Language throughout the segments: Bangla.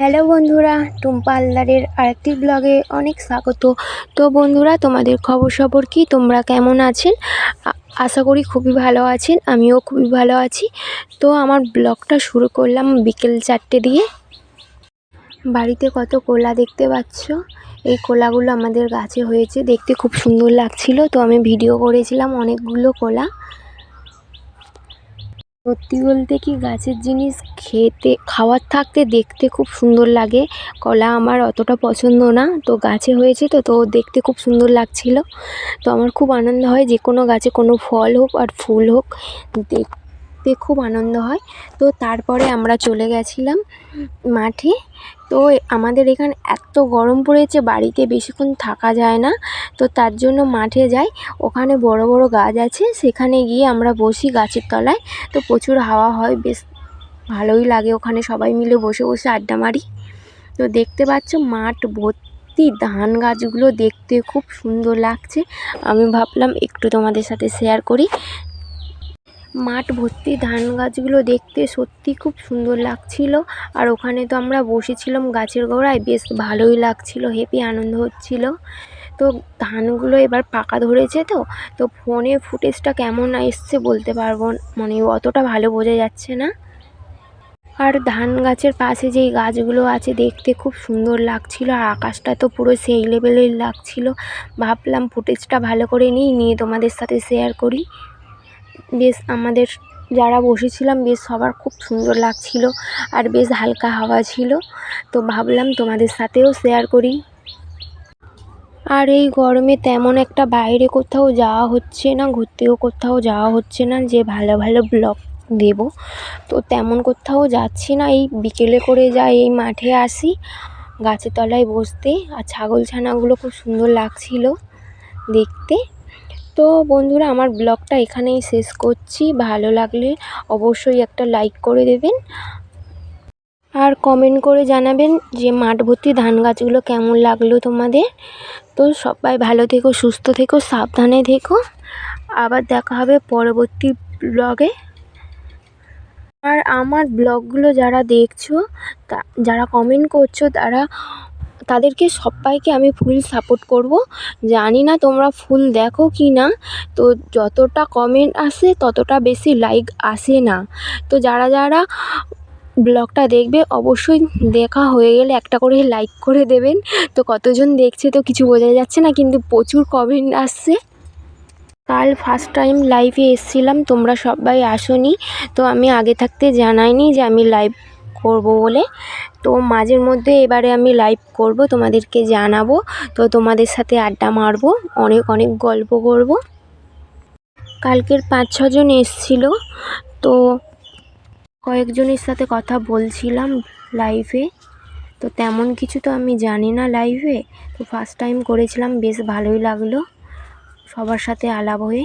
হ্যালো বন্ধুরা, টুম্পা আলদারের আরেকটি ব্লগে অনেক স্বাগত। তো বন্ধুরা, তোমাদের খবর সবর কি? তোমরা কেমন আছেন? আশা করি খুবই ভালো আছেন, আমিও খুবই ভালো আছি। তো আমার ব্লগটা শুরু করলাম বিকেল চারটে দিয়ে। বাড়িতে কত কোলা দেখতে পাচ্ছ? এই কোলাগুলো আমাদের গাছে হয়েছে, দেখতে খুব সুন্দর লাগছিল। তো আমি ভিডিও করেছিলাম অনেকগুলো কোলা। সত্যি বলতে কি গাছের জিনিস খেতে, খাওয়ার থাকতে দেখতে খুব সুন্দর লাগে। কলা আমার অতটা পছন্দ না, তো গাছে হয়েছে তো তো দেখতে খুব সুন্দর লাগছিল। তো আমার খুব আনন্দ হয় যে কোনো গাছে কোনো ফল হোক আর ফুল হোক, দেখতে খুব আনন্দ হয়। তো তারপরে আমরা চলে গেছিলাম মাঠে। তো আমাদের এখানে এত গরম পড়েছে, বাড়িতে বেশিক্ষণ থাকা যায় না। তো তার জন্য মাঠে যাই। ওখানে বড় বড় গাছ আছে, সেখানে গিয়ে আমরা বসি গাছের তলায়। তো প্রচুর হাওয়া হয়, বেশ ভালোই লাগে ওখানে সবাই মিলে বসে বসে আড্ডা মারি। তো দেখতে পাচ্ছ মাঠ ভর্তি, ধান গাছগুলো দেখতে খুব সুন্দর লাগছে। আমি ভাবলাম একটু তোমাদের সাথে শেয়ার করি। মাঠ ভর্তি ধান গাছগুলো দেখতে সত্যি খুব সুন্দর লাগছিল। আর ওখানে তো আমরা বসেছিলাম গাছের গোড়ায়, বেশ ভালোই লাগছিল, হেপি আনন্দ হচ্ছিল। তো ধানগুলো এবার পাকা ধরেছে তো তো ফোনে ফুটেজটা কেমন এসছে বলতে পারব মানে অতটা ভালো বোঝা যাচ্ছে না। আর ধান গাছের পাশে যেই গাছগুলো আছে দেখতে খুব সুন্দর লাগছিল, আর আকাশটা তো পুরো সেই লেভেলের লাগছিল। ভাবলাম ফুটেজটা ভালো করে নিই, নিয়ে তোমাদের সাথে শেয়ার করি। বেশ আমাদের যারা বসেছিলাম বেশ সবার খুব সুন্দর লাগছিল আর বেশ হালকা হাওয়া ছিল। তো ভাবলাম তোমাদের সাথেও শেয়ার করি। আর এই গরমে তেমন একটা বাইরে কোথাও যাওয়া হচ্ছে না, ঘুরতেও কোথাও যাওয়া হচ্ছে না, যে ভালো ভালো ব্লগ দেবো। তো তেমন কোথাও যাচ্ছি না, এই বিকেলে করে যাই, এই মাঠে আসি, গাছের তলায় বসতে। আর ছাগল ছানাগুলো খুব সুন্দর লাগছিল দেখতে। তো বন্ধুরা, আমার ব্লগটা এখানেই শেষ করছি। ভালো লাগলে অবশ্যই একটা লাইক করে দেবেন। আর কমেন্ট করে জানাবেন যে মাঠ ভর্তি ধান গাছগুলো কেমন লাগল তোমাদের। তো সবাই ভালো থেকো, সুস্থ থেকো, সাবধানে থেকো। আবার দেখা হবে পরবর্তী ব্লগে। আর আমার ব্লগগুলো যারা দেখছ, তা, যারা কমেন্ট করছ, তারা তাদেরকে সবাইকে আমি ফুল সাপোর্ট করব। জানি না তোমরা ফুল দেখো কি না। তো যতটা কমেন্ট আসে, ততটা বেশি লাইক আসে না। তো যারা যারা ব্লগটা দেখবে, অবশ্যই দেখা হয়ে গেলে একটা করে লাইক করে দেবেন। তো কতজন দেখছে তো কিছু বোঝা যাচ্ছে না, কিন্তু প্রচুর কমেন্ট আসছে। কাল ফার্স্ট টাইম লাইভে এসেছিলাম, তোমরা সবাই আসোনি। তো আমি আগে থাকতে জানাইনি যে আমি লাইভ করব বলে। তো মাঝের মধ্যে এবারে আমি লাইভ করব, তোমাদেরকে জানাব। তো তোমাদের সাথে আড্ডা মারবো, অনেক অনেক গল্প করব। কালকের পাঁচ ছজন এসছিল, তো কয়েকজনের সাথে কথা বলছিলাম লাইভে তো তেমন কিছু তো আমি জানি না লাইভে তো ফার্স্ট টাইম করেছিলাম, বেশ ভালোই লাগল সবার সাথে আলাপ হয়ে।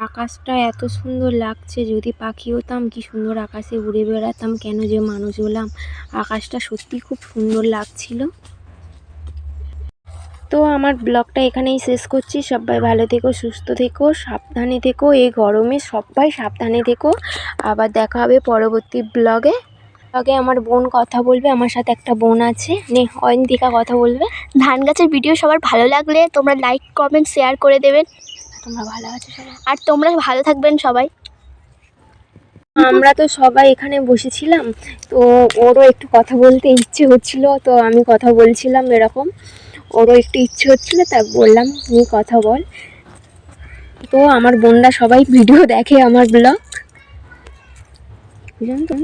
আকাশটা এত সুন্দর লাগছে, যদি পাখি হতাম, কি সুন্দর আকাশে উড়ে বেড়াতাম, কেন যে মানুষ হলাম। আকাশটা সত্যি খুব সুন্দর লাগছিল। তো আমার ব্লগটা এখানেই শেষ করছি। সবাই ভালো থেকো, সুস্থ থেকো, সাবধানে থেকো। এই গরমে সবাই সাবধানে থেকো। আবার দেখা হবে পরবর্তী ব্লগে। ব্লগে আমার বোন কথা বলবে, আমার সাথে একটা বোন আছে। নে, অয়ন্তিকা কথা বলবে। ধান গাছের ভিডিও সবার ভালো লাগলে তোমরা লাইক কমেন্ট শেয়ার করে দেবেন। তোমরা ভালো আছো সবাই? আর তোমরা ভালো থাকবেন সবাই। আমরা তো সবাই এখানে বসেছিলাম তো ওরও একটু কথা বলতে ইচ্ছে হচ্ছিল তো আমি কথা বলছিলাম এরকম। ওরও একটু ইচ্ছে হচ্ছিল তা বললাম তুমি কথা বল। তো আমার বোনরা সবাই ভিডিও দেখে আমার ব্লগ বুঝলেন তো